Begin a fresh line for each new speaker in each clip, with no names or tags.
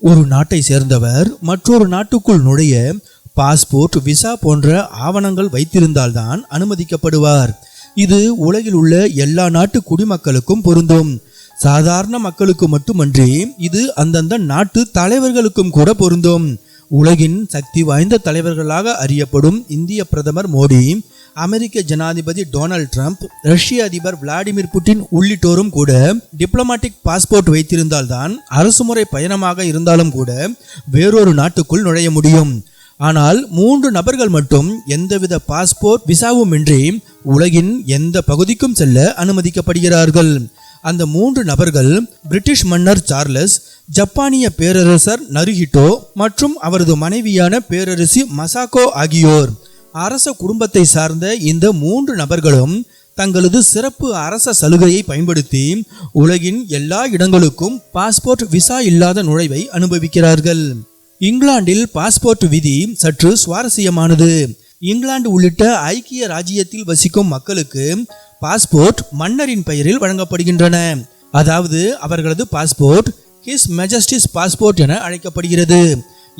ஒரு நாட்டை சேர்ந்தவர் மற்றொரு நாட்டுக்குள் நுழைய பாஸ்போர்ட் விசா போன்ற ஆவணங்கள் வைத்திருந்தால்தான் அனுமதிக்கப்படுவார். இது உலகில் உள்ள எல்லா நாட்டு குடிமக்களுக்கும் பொருந்தும். சாதாரண மக்களுக்கு மட்டுமன்றி இது அந்தந்த நாட்டு தலைவர்களுக்கும் கூட பொருந்தும். உலகின் சக்தி வாய்ந்த தலைவர்களாக அறியப்படும் இந்திய பிரதமர் மோடி அமெரிக்க ஜனாதிபதி டொனால்ட் ட்ரம்ப் ரஷ்ய அதிபர் விளாடிமிர் புட்டின் உள்ளிட்டோரும் கூட டிப்ளமாட்டிக் பாஸ்போர்ட் வைத்திருந்தால்தான் அரசுமுறை பயணமாக இருந்தாலும் கூட வேறொரு நாட்டுக்குள் நுழைய முடியும். ஆனால் மூன்று நபர்கள் மட்டும் எந்தவித பாஸ்போர்ட் விசாவுமின்றி உலகின் எந்த பகுதிக்கும் செல்ல அனுமதிக்கப்படுகிறார்கள். அந்த மூன்று நபர்கள் பிரிட்டிஷ் மன்னர் சார்லஸ் ஜப்பானிய பேரரசர் நருஹிட்டோ மற்றும் அவரது மனைவியான பேரரசி மசாகோ ஆகியோர். அரச குடும்பத்தை சார்ந்த இந்த மூன்று நபர்களும் தங்களது சிறப்பு அரச சலுகையை பயன்படுத்தி உலகின் எல்லா இடங்களுக்கும் பாஸ்போர்ட் விசா இல்லாத நுழைவை அனுபவிக்கிறார்கள். இங்கிலாந்தில் பாஸ்போர்ட் விதி சற்று சுவாரஸ்யமானது. இங்கிலாந்து உள்ளிட்ட ஐக்கிய ராஜ்யத்தில் வசிக்கும் மக்களுக்கு பாஸ்போர்ட் மன்னரின் பெயரில் வழங்கப்படுகின்றன. அதாவது அவர்களது பாஸ்போர்ட் ஹிஸ் மெஜஸ்டிஸ் பாஸ்போர்ட் என அழைக்கப்படுகிறது.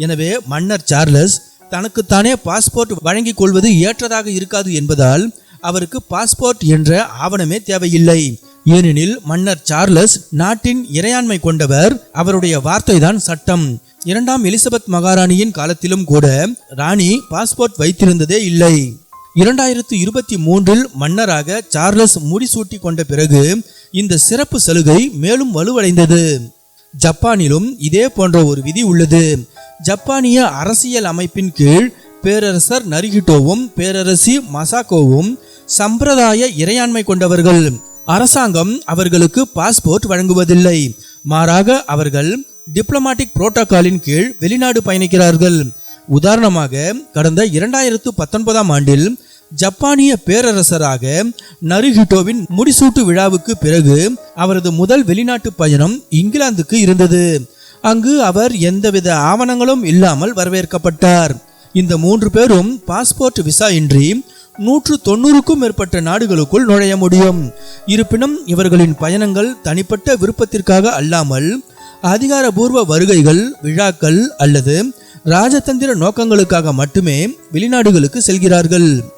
எனவே மன்னர் சார்லஸ் தனக்குத்தானே பாஸ்போர்ட் வழங்கி கொள்வது ஏற்றதாக இருக்காது என்பதால் அவருக்கு பாஸ்போர்ட் என்ற ஆவணமே தேவையில்லை. ஏனெனில் மன்னர் சார்லஸ் நாட்டின் இறையாண்மை கொண்டவர் அவருடைய வார்த்தைதான் சட்டம். இரண்டாம் எலிசபெத் மகாராணியின் காலத்திலும் கூட ராணி பாஸ்போர்ட் வைத்திருந்ததே இல்லை. இரண்டாயிரத்து இருபத்தி மூன்றில் மன்னராக சார்லஸ் முடிசூட்டி கொண்ட பிறகு இந்த சிறப்பு சலுகை மேலும் வலுவடைந்தது. ஜப்பானிலும் இதே போன்ற ஒரு விதி உள்ளது. ஜப்பானிய அரசியல் அமைப்பின் கீழ் பேரரசர் நரிஹிட்டோவும் பேரரசி மசாக்கோவும் சம்பிரதாய இறையாண்மை கொண்டவர்கள். அரசாங்கம் அவர்களுக்கு பாஸ்போர்ட் வழங்குவதில்லை. மாறாக அவர்கள் டிப்ளமாட்டிக் புரோட்டோகாலின் கீழ் வெளிநாடு பயணிக்கிறார்கள். உதாரணமாக கடந்த இரண்டாயிரத்து பத்தொன்பதாம் ஆண்டில் ஜப்பானிய பேரரசராக நருஹிட்டோவின் முடிசூட்டு விழாவுக்கு பிறகு அவரது முதல் வெளிநாட்டு பயணம் இங்கிலாந்துக்கு இருந்தது. அங்கு அவர் எந்தவித ஆவணங்களும் இல்லாமல் வரவேற்கப்பட்டார். இந்த மூன்று பேரும் பாஸ்போர்ட் விசா இன்றி நூற்று தொண்ணூறுக்கும் மேற்பட்ட நாடுகளுக்குள் நுழைய முடியும். இருப்பினும் இவர்களின் பயணங்கள் தனிப்பட்ட விருப்பத்திற்காக அல்லாமல் அதிகாரபூர்வ வருகைகள் விழாக்கள் அல்லது ராஜதந்திர நோக்கங்களுக்காக மட்டுமே வெளிநாடுகளுக்கு செல்கிறார்கள்.